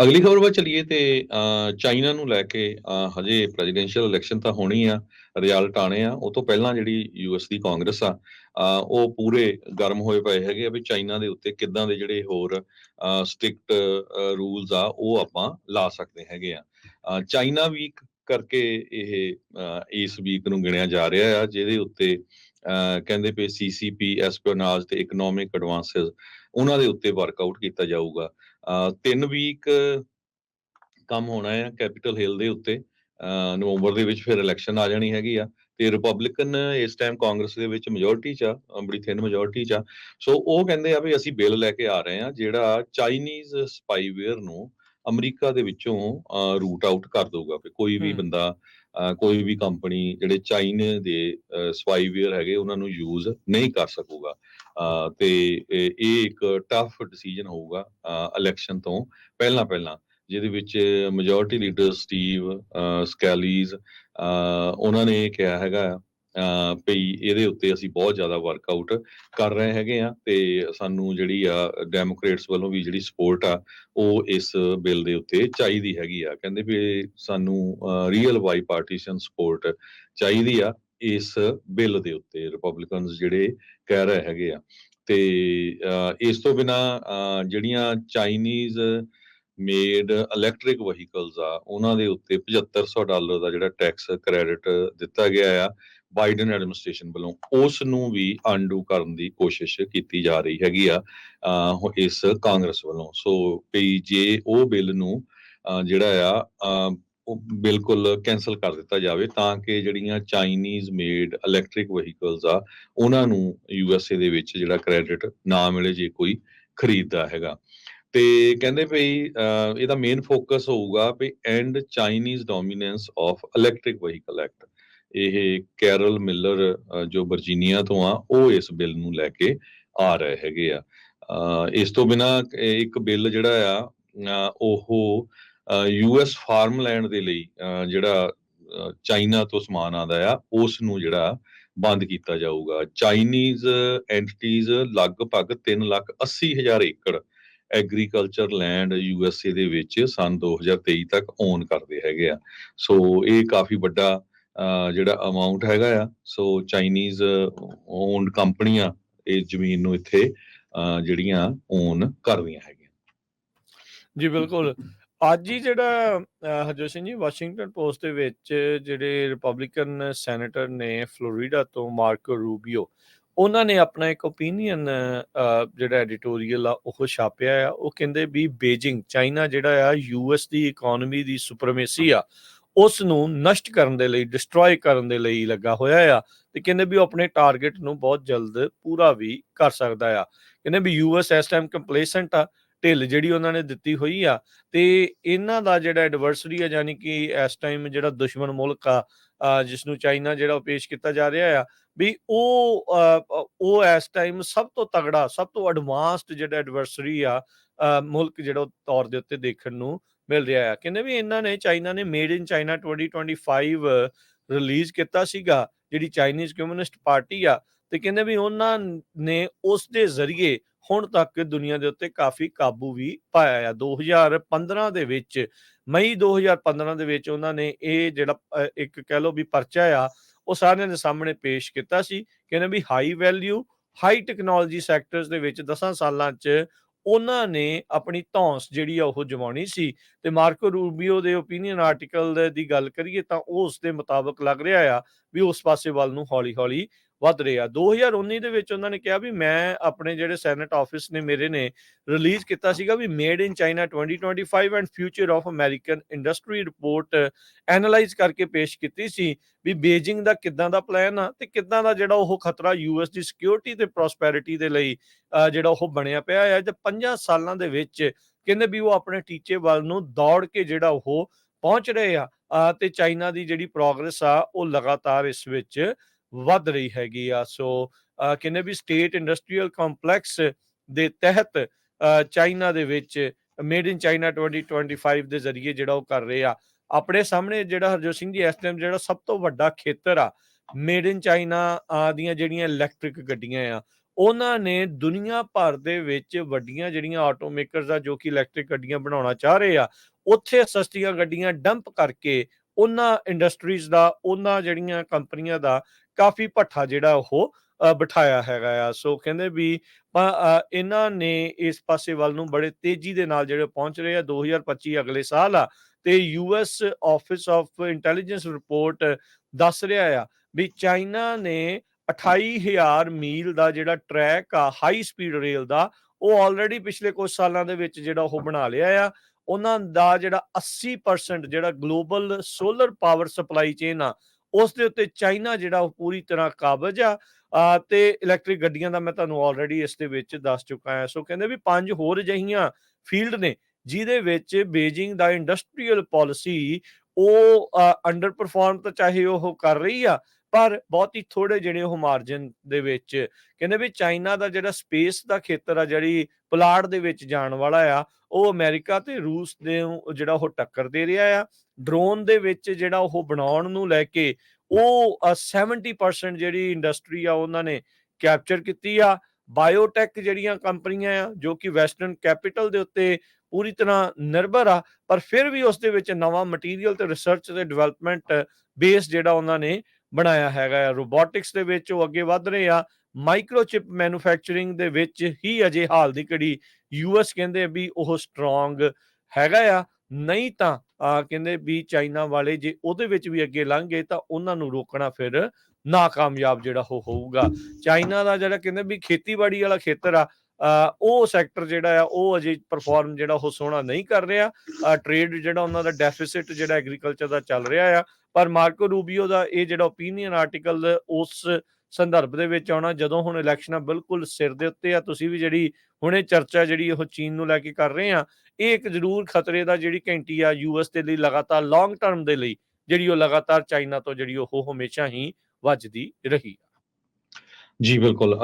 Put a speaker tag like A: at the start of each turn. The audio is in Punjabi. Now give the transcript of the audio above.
A: ਅਗਲੀ ਖਬਰ ਵੱਲ ਚਲੀਏ ਤੇ ਚਾਈਨਾ ਨੂੰ ਲੈ ਕੇ ਹਜੇ ਪ੍ਰੈਜ਼ੀਡੈਂਸ਼ੀਅਲ ਇਲੈਕਸ਼ਨ ਤਾਂ ਹੋਣੀ ਆ ਰਿਜ਼ਲਟ ਆਣੇ ਆ ਉਹ ਤੋਂ ਪਹਿਲਾਂ ਜਿਹੜੀ ਯੂਐਸ ਦੀ ਕਾਂਗਰਸ ਆ ਉਹ ਪੂਰੇ ਗਰਮ ਹੋਏ ਪਏ ਹੈਗੇ ਆ ਵੀ ਚਾਈਨਾ ਦੇ ਉੱਤੇ ਕਿੱਦਾਂ ਦੇ ਜਿਹੜੇ ਹੋਰ ਸਟ੍ਰਿਕਟ ਰੂਲਸ ਆ ਉਹ ਆਪਾਂ ਲਾ ਸਕਦੇ ਹੈਗੇ ਆ। ਚਾਈਨਾ ਵੀਕ ਕਰਕੇ ਇਹ ਇਸ ਵੀਕ ਨੂੰ ਗਿਣਿਆ ਜਾ ਰਿਹਾ ਆ ਜਿਹਦੇ ਉੱਤੇ ਅ, ਕਹਿੰਦੇ ਪਏ ਸੀਸੀਪੀ ਐਸਪੀਓਨਾਜ ਤੇ ਇਕਨੋਮਿਕ ਐਡਵਾਂਸਸ ਉਹਨਾਂ ਦੇ ਉੱਤੇ ਵਰਕਆਊਟ ਕੀਤਾ ਜਾਊਗਾ। ਤਿੰਨ ਵੀਕ ਕੰਮ ਹੋਣਾ ਹੈ ਕੈਪੀਟਲ ਹਿੱਲ ਦੇ ਉੱਤੇ। ਨਵੰਬਰ ਦੇ ਵਿੱਚ ਫਿਰ ਇਲੈਕਸ਼ਨ ਆ ਜਾਣੀ ਹੈਗੀ ਆ ਤੇ ਰਿਪਬਲਿਕਨ ਇਸ ਟਾਈਮ ਕਾਂਗਰਸ ਦੇ ਵਿੱਚ ਮੈਜੋਰਟੀ ਚ ਆ ਬੜੀ ਥਿਨ ਮੈਜੋਰਟੀ ਚ ਆ। ਸੋ ਉਹ ਕਹਿੰਦੇ ਆ ਵੀ ਅਸੀਂ ਬਿੱਲ ਲੈ ਕੇ ਆ ਰਹੇ ਆ ਜਿਹੜਾ ਚਾਈਨੀਜ਼ ਸਪਾਈਵੇਅਰ ਨੂੰ ਅਮਰੀਕਾ ਦੇ ਵਿੱਚੋਂ ਰੂਟ ਆਊਟ ਕਰ ਦਊਗਾ ਵੀ ਕੋਈ ਵੀ। ਬੰਦਾ ਕੋਈ ਵੀ ਕੰਪਨੀ ਜਿਹੜੇ ਚਾਈਨੇ ਦੇ ਸਪਾਈਵੇਅਰ ਹੈਗੇ, ਉਹਨਾਂ ਨੂੰ ਯੂਜ਼ ਨਹੀਂ ਕਰ ਸਕੂਗਾ। ਤੇ ਇਹ ਇੱਕ ਟਫ ਡਿਸੀਜਨ ਹੋਊਗਾ ਇਲੈਕਸ਼ਨ ਤੋਂ ਪਹਿਲਾਂ ਪਹਿਲਾਂ, ਜਿਹਦੇ ਵਿੱਚ ਮੈਜੋਰਟੀ ਲੀਡਰ ਸਟੀਵ ਸਕੈਲੀਜ਼ ਉਹਨਾਂ ਨੇ ਕਿਹਾ ਹੈਗਾ ਭਈ ਇਹਦੇ ਉੱਤੇ ਅਸੀਂ ਬਹੁਤ ਜ਼ਿਆਦਾ ਵਰਕਆਊਟ ਕਰ ਰਹੇ ਹੈਗੇ ਆ ਤੇ ਸਾਨੂੰ ਜਿਹੜੀ ਆ ਡੈਮੋਕ੍ਰੇਟਸ ਵੱਲੋਂ ਵੀ ਜਿਹੜੀ ਸਪੋਰਟ ਆ ਉਹ ਇਸ ਬਿੱਲ ਦੇ ਉੱਤੇ ਚਾਹੀਦੀ ਹੈਗੀ ਆ। ਕਹਿੰਦੇ ਵੀ ਸਾਨੂੰ ਰੀਅਲ ਵਾਈ ਪਾਰਟੀਸ਼ਨ ਸਪੋਰਟ ਚਾਹੀਦੀ ਆ ਇਸ ਬਿੱਲ ਦੇ ਉੱਤੇ ਰਿਪਬਲਿਕਨਸ ਜਿਹੜੇ ਕਹਿ ਰਹੇ ਹੈਗੇ ਆ। ਤੇ ਇਸ ਤੋਂ ਬਿਨਾ ਜਿਹੜੀਆਂ ਚਾਈਨੀਜ਼ ਮੇਡ ਇਲੈਕਟ੍ਰਿਕ ਵਹੀਕਲਸ ਆ, ਉਹਨਾਂ ਦੇ ਉੱਤੇ 7500 ਡਾਲਰ ਦਾ ਜਿਹੜਾ ਟੈਕਸ ਕ੍ਰੈਡਿਟ ਦਿੱਤਾ ਗਿਆ ਆ ਬਾਈਡਨ ਐਡਮਿਨਿਸਟ੍ਰੇਸ਼ਨ ਵੱਲੋਂ ਉਸ ਨੂੰ ਵੀ ਅਨਡੂ ਕਰਨ ਦੀ ਕੋਸ਼ਿਸ਼ ਕੀਤੀ ਜਾ ਰਹੀ ਹੈਗੀ ਆ ਇਸ ਕਾਂਗਰਸ ਵੱਲੋਂ। ਸੋ ਵੀ ਜੇ ਉਹ ਬਿੱਲ ਨੂੰ ਜਿਹੜਾ ਆ ਬਿਲਕੁਲ ਕੈਨਸਲ ਕਰ ਦਿੱਤਾ ਜਾਵੇ, ਤਾਂ ਕਿ ਜਿਹੜੀਆਂ ਚਾਈਨੀਜ਼ ਮੇਡ ਇਲੈਕਟ੍ਰਿਕ ਵਹੀਕਲਸ ਆ, ਉਹਨਾਂ ਨੂੰ ਯੂਐਸਏ ਦੇ ਵਿੱਚ ਜਿਹੜਾ ਕ੍ਰੈਡਿਟ ਨਾ ਮਿਲੇ, ਜੇ ਕੋਈ ਖਰੀਦਦਾ ਹੈਗਾ। ਤੇ ਕਹਿੰਦੇ ਭਈ ਇਹਦਾ ਮੇਨ ਫੋਕਸ ਹੋਊਗਾ ਵੀ and Chinese dominance of electric vehicle act ਇਹ ਕੈਰਲ ਮਿਲਰ ਜੋ ਵਰਜੀਨੀਆ ਤੋਂ ਆ ਉਹ ਇਸ ਬਿੱਲ ਨੂੰ ਲੈ ਕੇ ਆ ਰਹੇ ਹੈਗੇ ਆ। ਅਹ, ਇਸ ਤੋਂ ਬਿਨਾ ਇੱਕ ਬਿੱਲ ਜਿਹੜਾ ਆ ਉਹ ਯੂਐਸ ਫਾਰਮਲੈਂਡ ਦੇ ਲਈ ਅਹ, ਜਿਹੜਾ ਚਾਈਨਾ ਤੋਂ ਸਮਾਨ ਆਉਂਦਾ ਆ ਉਸ ਨੂੰ ਜਿਹੜਾ ਬੰਦ ਕੀਤਾ ਜਾਊਗਾ। ਚਾਈਨੀਜ਼ ਐਂਟੀਟੀਜ਼ ਲਗਭਗ 3 ਲੱਖ 80 ਹਜ਼ਾਰ ਏਕੜ ਐਗਰੀਕਲਚਰ ਲੈਂਡ ਯੂਐਸਏ ਦੇ ਵਿੱਚ ਸਨ 2023 ਤੱਕ ਓਨ ਕਰਦੇ ਹੈਗੇ ਆ। ਸੋ ਇਹ ਕਾਫੀ ਵੱਡਾ ਜਿਹੜਾ ਅਮਾਉਂਟ ਹੈਗਾ ਆ। ਸੋ ਚਾਈਨੀਜ਼ ਓਨਡ ਕੰਪਨੀਆਂ ਇਸ ਜ਼ਮੀਨ ਨੂੰ ਇੱਥੇ ਅਹ, ਜਿਹੜੀਆਂ ਓਨ ਕਰਦੀਆਂ ਹੈਗੀਆਂ।
B: ਜੀ ਬਿਲਕੁਲ। ਅੱਜ ਹੀ ਜਿਹੜਾ ਅ, ਹਰਜੋਤ ਸਿੰਘ ਜੀ ਵਾਸ਼ਿੰਗਟਨ ਪੋਸਟ ਦੇ ਵਿੱਚ ਜਿਹੜੇ ਰਿਪਬਲਿਕਨ ਸੈਨੇਟਰ ਨੇ ਫਲੋਰੀਡਾ ਤੋਂ ਮਾਰਕੋ ਰੂਬੀਓ ਉਹਨਾਂ ਨੇ ਆਪਣਾ ਇੱਕ ਓਪੀਨੀਅਨ ਜਿਹੜਾ ਐਡੀਟੋਰੀਅਲ ਆ, ਉਹ ਛਾਪਿਆ ਆ। ਉਹ ਕਹਿੰਦੇ ਵੀ ਬੀਜਿੰਗ, ਚਾਈਨਾ ਜਿਹੜਾ ਆ ਯੂਐਸ ਦੀ ਇਕਨੋਮੀ ਦੀ ਸੁਪਰਮੇਸੀ ਆ ਉਸ ਨੂੰ ਨਸ਼ਟ ਕਰਨ ਦੇ ਲਈ ਡਿਸਟਰੋਏ ਕਰਨ ਦੇ ਲਈ ਲੱਗਾ ਹੋਇਆ ਆ ਤੇ ਕਹਿੰਦੇ ਵੀ ਉਹ ਆਪਣੇ ਟਾਰਗੇਟ ਨੂੰ ਬਹੁਤ ਜਲਦ ਪੂਰਾ ਵੀ ਕਰ ਸਕਦਾ ਆ। ਕਹਿੰਦੇ ਵੀ ਯੂਐਸ ਇਸ ਟਾਈਮ ਕੰਪਲੇਸੈਂਟ ਆ, ਢਿੱਲ ਜਿਹੜੀ ਉਹਨਾਂ ਨੇ ਦਿੱਤੀ ਹੋਈ ਆ ਤੇ ਇਹਨਾਂ ਦਾ ਜਿਹੜਾ ਐਡਵਰਸਰੀ ਆ, ਯਾਨੀ ਕਿ ਇਸ ਟਾਈਮ ਜਿਹੜਾ ਦੁਸ਼ਮਣ ਮੁਲਕ ਆ ਜਿਸ ਨੂੰ ਚਾਈਨਾ ਜਿਹੜਾ ਉਹ ਪੇਸ਼ ਕੀਤਾ ਜਾ ਰਿਹਾ ਆ, ਵੀ ਉਹ ਉਹ ਇਸ ਟਾਈਮ ਸਭ ਤੋਂ ਤਗੜਾ, ਸਭ ਤੋਂ ਐਡਵਾਂਸਡ ਜਿਹੜਾ ਐਡਵਰਸਰੀ ਆ ਮੁਲਕ ਜਿਹੜਾ ਤੌਰ ਦੇ ਉੱਤੇ ਦੇਖਣ ਨੂੰ ਮਿਲ ਰਿਹਾ ਆ। ਕਹਿੰਦੇ ਵੀ ਇਹਨਾਂ ਨੇ, ਚਾਈਨਾ ਨੇ ਮੇਡ ਇਨ ਚਾਈਨਾ 2025 ਰਿਲੀਜ਼ ਕੀਤਾ ਸੀਗਾ, ਜਿਹੜੀ ਚਾਈਨੀਜ਼ ਕਮਿਊਨਿਸਟ ਪਾਰਟੀ ਆ, ਤੇ ਕਹਿੰਦੇ ਵੀ ਉਹਨਾਂ ਨੇ ਉਸ ਦੇ ਜ਼ਰੀਏ ਹੁਣ ਤੱਕ ਦੁਨੀਆ ਦੇ ਉੱਤੇ ਕਾਫੀ ਕਾਬੂ ਵੀ ਪਾਇਆ ਆ। 2015 ਦੇ ਵਿੱਚ, ਮਈ 2015 ਦੇ ਵਿੱਚ ਉਹਨਾਂ ਨੇ ਇਹ ਜਿਹੜਾ ਇੱਕ ਕਹਿ ਲਓ ਵੀ ਪਰਚਾ ਆ, ਉਹ ਸਾਰਿਆਂ ਦੇ ਸਾਹਮਣੇ ਪੇਸ਼ ਕੀਤਾ ਸੀ। ਕਹਿੰਦੇ ਵੀ high value high technology sectors ਦੇ ਵਿੱਚ 10 ਸਾਲਾਂ 'ਚ ਉਹਨਾਂ ਨੇ ਆਪਣੀ ਧੌਂਸ ਜਿਹੜੀ ਆ ਉਹ ਜਮਾਉਣੀ ਸੀ। ਤੇ ਮਾਰਕੋ ਰੂਬੀਓ ਦੇ ਓਪੀਨੀਅਨ ਆਰਟੀਕਲ ਦੀ ਗੱਲ ਕਰੀਏ ਤਾਂ ਉਹ ਉਸ ਦੇ ਮੁਤਾਬਕ ਲੱਗ ਰਿਹਾ ਆ ਵੀ ਉਸ ਪਾਸੇ ਵੱਲ ਨੂੰ ਹੌਲੀ-ਹੌਲੀ ਵੱਧ ਰਿਹਾ। 2019 ਦੇ ਵਿੱਚ ਉਹਨਾਂ ਨੇ ਕਿਹਾ ਵੀ ਮੈਂ ਆਪਣੇ ਜਿਹੜੇ ਸੈਨੇਟ ਆਫਿਸ ਨੇ ਮੇਰੇ ਨੇ ਰਿਲੀਜ਼ ਕੀਤਾ ਸੀਗਾ ਵੀ made in China 2025 and future of American industry report analyse ਕਰਕੇ ਪੇਸ਼ ਕੀਤੀ ਸੀ ਵੀ ਬੀਜਿੰਗ ਦਾ ਕਿੱਦਾਂ ਦਾ ਪਲਾਨ ਆ ਤੇ ਕਿੱਦਾਂ ਦਾ ਜਿਹੜਾ ਉਹ ਖਤਰਾ ਯੂਐਸ ਦੀ ਸਿਕਿਉਰਿਟੀ ਤੇ ਪ੍ਰੋਸਪੈਰਿਟੀ ਦੇ ਲਈ ਅ, ਜਿਹੜਾ ਉਹ ਬਣਿਆ ਪਿਆ ਹੈ ਤੇ 5 ਸਾਲਾਂ ਦੇ ਵਿੱਚ ਕਹਿੰਦੇ ਵੀ ਉਹ ਆਪਣੇ ਟੀਚੇ ਵੱਲ ਨੂੰ ਦੌੜ ਕੇ ਜਿਹੜਾ ਉਹ ਪਹੁੰਚ ਰਹੇ ਆ ਤੇ ਚਾਈਨਾ ਦੀ ਜਿਹੜੀ ਪ੍ਰੋਗਰੈਸ ਆ ਉਹ ਲਗਾਤਾਰ ਇਸ ਵਿੱਚ ਵੱਧ ਰਹੀ ਹੈਗੀ ਆ। ਸੋ ਅ, ਕਹਿੰਦੇ ਵੀ ਸਟੇਟ ਇੰਡਸਟਰੀਅਲ ਕੰਪਲੈਕਸ ਦੇ ਤਹਿਤ ਚਾਈਨਾ ਦੇ ਵਿੱਚ ਮੇਡ ਇਨ ਚਾਈਨਾ 2025 ਦੇ ਜ਼ਰੀਏ ਜਿਹੜਾ ਉਹ ਕਰ ਰਹੇ ਆ। ਆਪਣੇ ਸਾਹਮਣੇ ਜਿਹੜਾ ਹਰਜੋਤ ਸਿੰਘ ਜੀ ਇਸ ਟਾਈਮ ਜਿਹੜਾ ਸਭ ਤੋਂ ਵੱਡਾ ਖੇਤਰ ਆ ਮੇਡ ਇਨ ਚਾਈਨਾ ਦੀਆਂ ਜਿਹੜੀਆਂ ਇਲੈਕਟ੍ਰਿਕ ਗੱਡੀਆਂ ਆ ਉਹਨਾਂ ਨੇ ਦੁਨੀਆ ਭਰ ਦੇ ਵਿੱਚ ਵੱਡੀਆਂ ਜਿਹੜੀਆਂ ਆਟੋਮੇਕਰਸ ਆ ਜੋ ਕਿ ਇਲੈਕਟ੍ਰਿਕ ਗੱਡੀਆਂ ਬਣਾਉਣਾ ਚਾਹ ਰਹੇ ਆ ਉੱਥੇ ਸਸਤੀਆਂ ਗੱਡੀਆਂ ਡੰਪ ਕਰਕੇ ਉਹਨਾਂ ਇੰਡਸਟਰੀਜ਼ ਦਾ, ਉਹਨਾਂ ਜਿਹੜੀਆਂ ਕੰਪਨੀਆਂ ਦਾ ਕਾਫੀ ਭੱਠਾ ਜਿਹੜਾ ਉਹ ਬਿਠਾਇਆ ਹੈਗਾ ਆ। ਸੋ ਕਹਿੰਦੇ ਵੀ ਇਹਨਾਂ ਨੇ ਇਸ ਪਾਸੇ ਵੱਲ ਨੂੰ ਬੜੇ ਤੇਜ਼ੀ ਦੇ ਨਾਲ ਜਿਹੜੇ ਪਹੁੰਚ ਰਹੇ ਆ 2025 ਅਗਲੇ ਸਾਲ ਆ, ਤੇ US office of intelligence report ਦੱਸ ਰਿਹਾ ਆ ਵੀ ਚਾਈਨਾ ਨੇ 28000 ਮੀਲ ਦਾ ਜਿਹੜਾ ਟਰੈਕ ਆ ਹਾਈ ਸਪੀਡ ਰੇਲ ਦਾ, ਉਹ ਆਲਰੇਡੀ ਪਿਛਲੇ ਕੁਝ ਸਾਲਾਂ ਦੇ ਵਿੱਚ ਜਿਹੜਾ ਉਹ ਬਣਾ ਲਿਆ ਆ। ਉਹਨਾਂ ਦਾ ਜਿਹੜਾ 80% ਜਿਹੜਾ global solar power supply chain ਆ, ਉਸ ਦੇ ਉੱਤੇ ਚਾਈਨਾ ਜਿਹੜਾ ਉਹ ਪੂਰੀ ਤਰ੍ਹਾਂ ਕਾਬਜ ਆ। ਆ ਤੇ ਇਲੈਕਟ੍ਰਿਕ ਗੱਡੀਆਂ ਦਾ ਮੈਂ ਤੁਹਾਨੂੰ ਆਲਰੇਡੀ ਇਸ ਦੇ ਵਿੱਚ ਦੱਸ ਚੁੱਕਾ ਹਾਂ। ਸੋ ਕਹਿੰਦੇ ਵੀ ਪੰਜ ਹੋਰ ਅਜਿਹੀਆਂ ਫੀਲਡ ਨੇ, ਜਿਹਦੇ ਵਿੱਚ ਬੀਜਿੰਗ ਦਾ ਇੰਡਸਟਰੀਅਲ ਪਾਲਿਸੀ ਉਹ ਅੰਡਰ ਪਰਫਾਰਮ ਤਾਂ ਚਾਹੇ ਉਹ ਕਰ ਰਹੀ ਆ, ਪਰ ਬਹੁਤ ਹੀ ਥੋੜੇ ਜਿਹੜੇ ਉਹ ਮਾਰਜਨ ਦੇ ਵਿੱਚ। ਕਹਿੰਦੇ ਵੀ ਚਾਈਨਾ ਦਾ ਜਿਹੜਾ ਸਪੇਸ ਦਾ ਖੇਤਰ ਆ, ਜਿਹੜੀ ਪੁਲਾੜ ਦੇ ਵਿੱਚ ਜਾਣ ਵਾਲਾ ਆ ਉਹ ਅਮਰੀਕਾ ਤੇ ਰੂਸ ਦੇ ਜਿਹੜਾ ਉਹ ਟੱਕਰ ਦੇ ਰਿਹਾ ਆ। ਡਰੋਨ ਦੇ ਵਿੱਚ ਜਿਹੜਾ ਉਹ ਬਣਾਉਣ ਨੂੰ ਲੈ ਕੇ ਉਹ ਅ, 70% ਜਿਹੜੀ ਇੰਡਸਟਰੀ ਆ ਉਹਨਾਂ ਨੇ ਕੈਪਚਰ ਕੀਤੀ ਆ। ਬਾਇਓਟੈਕ ਜਿਹੜੀਆਂ ਕੰਪਨੀਆਂ ਆ ਜੋ ਕਿ ਵੈਸਟਰਨ ਕੈਪੀਟਲ ਦੇ ਉੱਤੇ ਪੂਰੀ ਤਰ੍ਹਾਂ ਨਿਰਭਰ ਆ ਪਰ ਫਿਰ ਵੀ ਉਸ ਦੇ ਵਿੱਚ ਨਵਾਂ ਮਟੀਰੀਅਲ ਤੇ ਰਿਸਰਚ ਤੇ ਡਿਵੈਲਪਮੈਂਟ ਬੇਸ ਜਿਹੜਾ ਉਹਨਾਂ ਨੇ ਬਣਾਇਆ ਹੈਗਾ ਆ। ਰੋਬੋਟਿਕਸ ਦੇ ਵਿੱਚ ਉਹ ਅੱਗੇ ਵਧ ਰਹੇ ਆ। ਮਾਈਕਰੋਚਿਪ ਮੈਨੂਫੈਕਚਰਿੰਗ ਦੇ ਵਿੱਚ ਹੀ ਅਜੇ ਹਾਲ ਦੀ ਘੜੀ ਯੂਐਸ ਕਹਿੰਦੇ ਵੀ ਉਹ ਸਟਰੋਂਗ ਹੈਗਾ ਆ, ਨਹੀਂ ਤਾਂ ਕਹਿੰਦੇ ਵੀ ਚਾਈਨਾ ਵਾਲੇ ਜੇ ਉਹਦੇ ਵਿੱਚ ਵੀ ਅੱਗੇ ਲੰਘ ਗਏ ਤਾਂ ਉਹਨਾਂ ਨੂੰ ਰੋਕਣਾ ਫਿਰ ਨਾਕਾਮਯਾਬ ਜਿਹੜਾ ਉਹ ਹੋਊਗਾ। ਚਾਈਨਾ ਦਾ ਜਿਹੜਾ ਕਹਿੰਦੇ ਵੀ ਖੇਤੀਬਾੜੀ ਵਾਲਾ ਖੇਤਰ ਆ ਉਹ ਸੈਕਟਰ ਜਿਹੜਾ ਆ, ਉਹ ਅਜੇ ਪਰਫਾਰਮ ਜਿਹੜਾ ਉਹ ਸੋਹਣਾ ਨਹੀਂ ਕਰ ਰਿਹਾ। ਟ੍ਰੇਡ ਜਿਹੜਾ ਉਹਨਾਂ ਦਾ ਡੈਫਿਸਿਟ ਜਿਹੜਾ ਐਗਰੀਕਲਚਰ ਦਾ ਚੱਲ ਰਿਹਾ ਆ, ਪਰ ਮਾਰਕੋ ਰੂਬੀਓ ਦਾ ਇਹ ਜਿਹੜਾ ਓਪੀਨੀਅਨ ਆਰਟੀਕਲ ਉਸ ਸੰਦਰਭ ਦੇ ਵਿੱਚ ਆਉਣਾ, ਜਦੋਂ ਹੁਣ ਇਲੈਕਸ਼ਨਾਂ ਬਿਲਕੁਲ ਸਿਰ ਦੇ ਉੱਤੇ ਆ। ਤੁਸੀਂ ਵੀ ਜਿਹੜੀ ਹੁਣੇ ਚਰਚਾ ਜਿਹੜੀ ਉਹ ਚੀਨ ਨੂੰ ਲੈ ਕੇ ਕਰ ਰਹੇ ਆ, ਇਹ ਇੱਕ ਜ਼ਰੂਰ ਖਤਰੇ ਦਾ ਜਿਹੜੀ ਘੰਟੀ ਆ ਯੂਐਸ ਦੇ ਲਈ ਲਗਾਤਾਰ ਲੌਂਗ ਟਰਮ ਦੇ ਲਈ ਜਿਹੜੀ ਉਹ ਲਗਾਤਾਰ ਚਾਈਨਾ ਤੋਂ ਜਿਹੜੀ ਉਹ ਹਮੇਸ਼ਾ ਹੀ ਵੱਜਦੀ ਰਹੀ
A: ਜੀ, ਬਿਲਕੁਲ।